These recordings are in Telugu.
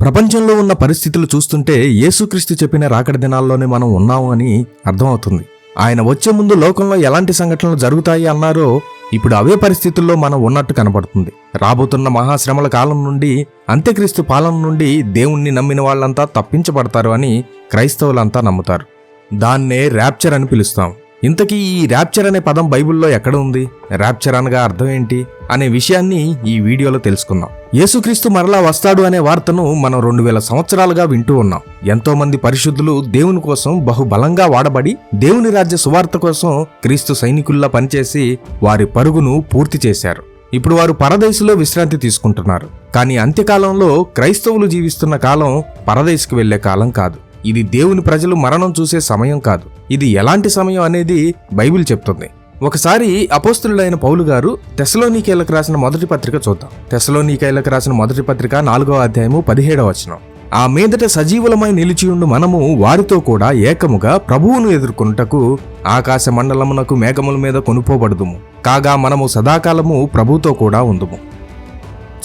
ప్రపంచంలో ఉన్న పరిస్థితులు చూస్తుంటే యేసుక్రీస్తు చెప్పిన రాకడ దినాల్లోనే మనం ఉన్నాము అని అర్థమవుతుంది. ఆయన వచ్చే ముందు లోకంలో ఎలాంటి సంఘటనలు జరుగుతాయి అన్నారో ఇప్పుడు అవే పరిస్థితుల్లో మనం ఉన్నట్టు కనబడుతుంది రాబోతున్న మహాశ్రమల కాలం నుండి అంత్యక్రీస్తు పాలన నుండి దేవుణ్ణి నమ్మిన వాళ్ళంతా తప్పించబడతారు అని క్రైస్తవులంతా నమ్ముతారు. దాన్నే ర్యాప్చర్ అని పిలుస్తాం. ఇంతకీ ఈ ర్యాప్చర్ అనే పదం బైబిల్లో ఎక్కడ ఉంది? ర్యాప్చర్ అనగా అర్థం ఏంటి? అనే విషయాన్ని ఈ వీడియోలో తెలుసుకుందాం. యేసుక్రీస్తు మరలా వస్తాడు అనే వార్తను మనం రెండు వేల సంవత్సరాలుగా వింటూ ఉన్నాం. ఎంతో మంది పరిశుద్ధులు దేవుని కోసం బహుబలంగా వాడబడి దేవుని రాజ్య సువార్త కోసం క్రీస్తు సైనికుల్లా పనిచేసి వారి పరుగును పూర్తి చేశారు. ఇప్పుడు వారు పరదేశులో విశ్రాంతి తీసుకుంటున్నారు. కానీ అంత్యకాలంలో క్రైస్తవులు జీవిస్తున్న కాలం పరదేశుకు వెళ్ళే కాలం కాదు. ఇది దేవుని ప్రజలు మరణం చూసే సమయం కాదు. ఇది ఎలాంటి సమయం అనేది బైబిల్ చెప్తుంది. ఒకసారి అపోస్తులుడైన పౌలు గారు తెసలోనికేలకు రాసిన మొదటి పత్రిక చూద్దాం. తెసలోనికేలకు రాసిన మొదటి పత్రిక నాలుగో అధ్యాయము పదిహేడవ వచనం. ఆ మీదట సజీవులమై నిలిచియుండు మనము వారితో కూడా ఏకముగా ప్రభువును ఎదుర్కొనుటకు ఆకాశ మండలమునకు మేఘముల మీద కొనుపోబడుదుము. కాగా మనము సదాకాలము ప్రభుతో కూడా ఉందుము.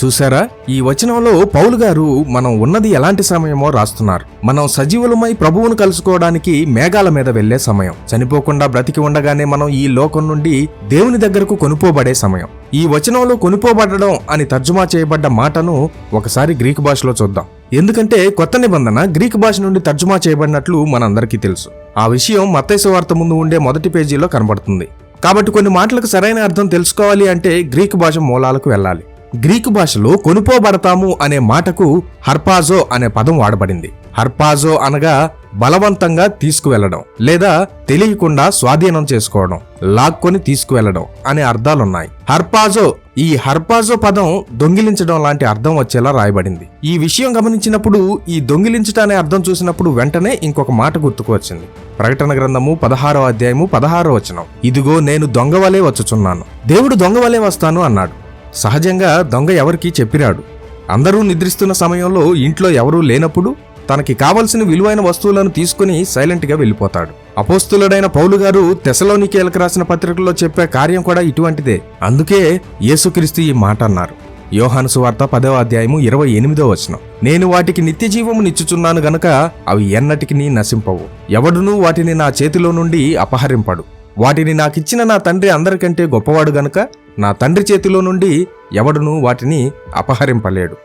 చూసారా ఈ వచనంలో పౌలు గారు మనం ఉన్నది ఎలాంటి సమయమో రాస్తున్నారు. మనం సజీవులమై ప్రభువును కలుసుకోవడానికి మేఘాల మీద వెళ్ళే సమయం. చనిపోకుండా బ్రతికి ఉండగానే మనం ఈ లోకం నుండి దేవుని దగ్గరకు కొనుపోబడే సమయం. ఈ వచనంలో కొనుపోబడడం అని తర్జుమా చేయబడ్డ మాటను ఒకసారి గ్రీక్ భాషలో చూద్దాం. ఎందుకంటే కొత్త నిబంధన గ్రీక్ భాష నుండి తర్జుమా చేయబడినట్లు మనందరికీ తెలుసు. ఆ విషయం మత్తైసు వార్త ముందు ఉండే మొదటి పేజీలో కనబడుతుంది. కాబట్టి కొన్ని మాటలకు సరైన అర్థం తెలుసుకోవాలి అంటే గ్రీక్ భాష మూలాలకు వెళ్ళాలి. గ్రీకు భాషలో కొనుపోబడతాము అనే మాటకు హర్పాజో అనే పదం వాడబడింది. హర్పాజో అనగా బలవంతంగా తీసుకువెళ్ళడం లేదా తెలియకుండా స్వాధీనం చేసుకోవడం లాక్కొని తీసుకువెళ్ళడం అనే అర్థాలున్నాయి. హర్పాజో ఈ హర్పాజో పదం దొంగిలించడం లాంటి అర్థం వచ్చేలా రాయబడింది. ఈ విషయం గమనించినప్పుడు ఈ దొంగిలించట అనే అర్థం చూసినప్పుడు వెంటనే ఇంకొక మాట గుర్తుకు వచ్చింది. ప్రకటన గ్రంథము పదహారో అధ్యాయము పదహారో వచనం. ఇదిగో నేను దొంగవలే వచ్చుచున్నాను. దేవుడు దొంగవలే వస్తాను అన్నాడు. సహజంగా దొంగ ఎవరికీ చెప్పిరాడు. అందరూ నిద్రిస్తున్న సమయంలో ఇంట్లో ఎవరూ లేనప్పుడు తనకి కావలసిన విలువైన వస్తువులను తీసుకుని సైలెంట్గా వెళ్ళిపోతాడు. అపోస్తులుడైన పౌలు గారు తెసలోనికేలకు రాసిన పత్రికల్లో చెప్పే కార్యం కూడా ఇటువంటిదే. అందుకే యేసుక్రీస్తు ఈ మాట అన్నారు. యోహాను సువార్త పదవ అధ్యాయము ఇరవై ఎనిమిదో వచనం. నేను వాటికి నిత్య జీవము నిచ్చుచున్నాను గనక అవి ఎన్నటికి నశింపవు. ఎవడునూ వాటిని నా చేతిలో నుండి అపహరింపడు. వాటిని నాకిచ్చిన నా తండ్రి అందరికంటే గొప్పవాడు గనక నా తండ్రి చేతిలో నుండి ఎవడునూ వాటిని అపహరింపలేడు.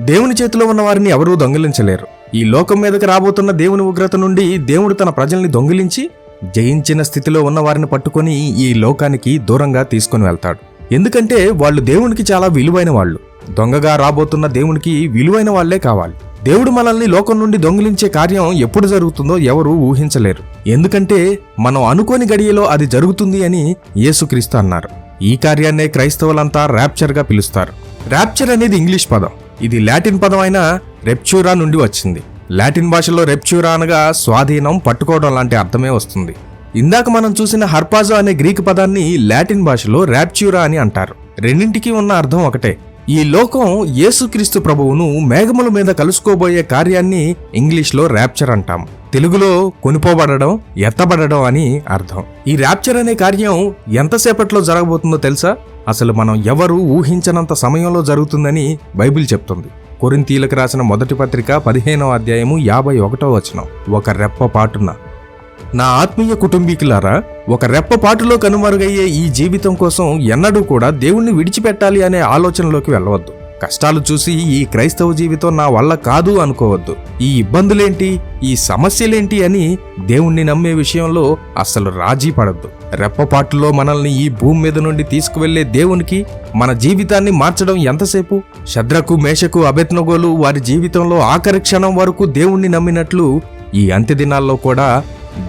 దేవుని చేతిలో ఉన్న వారిని ఎవరూ దొంగిలించలేరు. ఈ లోకం మీదకి రాబోతున్న దేవుని ఉగ్రత నుండి దేవుడు తన ప్రజల్ని దొంగిలించి జయించిన స్థితిలో ఉన్న వారిని పట్టుకొని ఈ లోకానికి దూరంగా తీసుకుని వెళ్తాడు. ఎందుకంటే వాళ్ళు దేవునికి చాలా విలువైన వాళ్ళు. దొంగగా రాబోతున్న దేవునికి విలువైన వాళ్ళే కావాలి. దేవుడు మనల్ని లోకం నుండి దొంగిలించే కార్యం ఎప్పుడు జరుగుతుందో ఎవరూ ఊహించలేరు. ఎందుకంటే మనం అనుకోని గడియలో అది జరుగుతుంది అని యేసుక్రీస్తు అన్నారు. ఈ కార్యాన్నే క్రైస్తవులంతా ర్యాప్చర్గా పిలుస్తారు. ర్యాప్చర్ అనేది ఇంగ్లీష్ పదం. ఇది లాటిన్ పదం అయిన రెప్చూరా నుండి వచ్చింది. లాటిన్ భాషలో రెప్చ్యూరా అనగా స్వాధీనం పట్టుకోవడం లాంటి అర్థమే వస్తుంది. ఇందాక మనం చూసిన హర్పాజో అనే గ్రీక్ పదాన్ని లాటిన్ భాషలో ర్యాప్చ్యూరా అని అంటారు. రెండింటికి ఉన్న అర్థం ఒకటే. ఈ లోకం యేసుక్రీస్తు ప్రభువును మేఘముల మీద కలుసుకోబోయే కార్యాన్ని ఇంగ్లీష్లో ర్యాప్చర్ అంటాం. తెలుగులో కొనుపోబడడం ఎత్తబడడం అని అర్థం. ఈ ర్యాప్చర్ అనే కార్యం ఎంతసేపట్లో జరగబోతుందో తెలుసా? అసలు మనం ఎవరు ఊహించనంత సమయంలో జరుగుతుందని బైబిల్ చెప్తుంది. కొరింతీలకు రాసిన మొదటి పత్రిక పదిహేనవ అధ్యాయము యాభై ఒకటో వచనం. ఒక రెప్ప పాటున. నా ఆత్మీయ కుటుంబీకులారా ఒక రెప్ప పాటులో కనుమరుగయ్యే ఈ జీవితం కోసం ఎన్నడూ కూడా దేవుణ్ణి విడిచిపెట్టాలి అనే ఆలోచనలోకి వెళ్ళవద్దు. కష్టాలు చూసి ఈ క్రైస్తవ జీవితం నా వల్ల కాదు అనుకోవద్దు. ఈ ఇబ్బందులేంటి? ఈ సమస్యలేంటి అని దేవుణ్ణి నమ్మే విషయంలో అస్సలు రాజీ పడద్దు. రెప్పపాటులో మనల్ని ఈ భూమి మీద నుండి తీసుకువెళ్ళే దేవునికి మన జీవితాన్ని మార్చడం ఎంతసేపు? శద్రకు మేషకు అబెత్నగోలు వారి జీవితంలో ఆఖరి క్షణం వరకు దేవుణ్ణి నమ్మినట్లు ఈ అంత్యదినాల్లో కూడా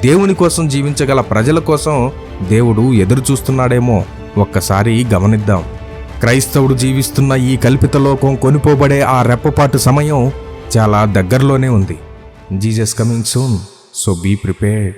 దేవుని కోసం జీవించగల ప్రజల కోసం దేవుడు ఎదురు చూస్తున్నాడేమో ఒక్కసారి గమనిద్దాం. క్రైస్తవుడు జీవిస్తున్న ఈ కల్పిత లోకం కొనిపోబడే ఆ రెప్పపాటు సమయం చాలా దగ్గరలోనే ఉంది. Jesus coming soon so be prepared.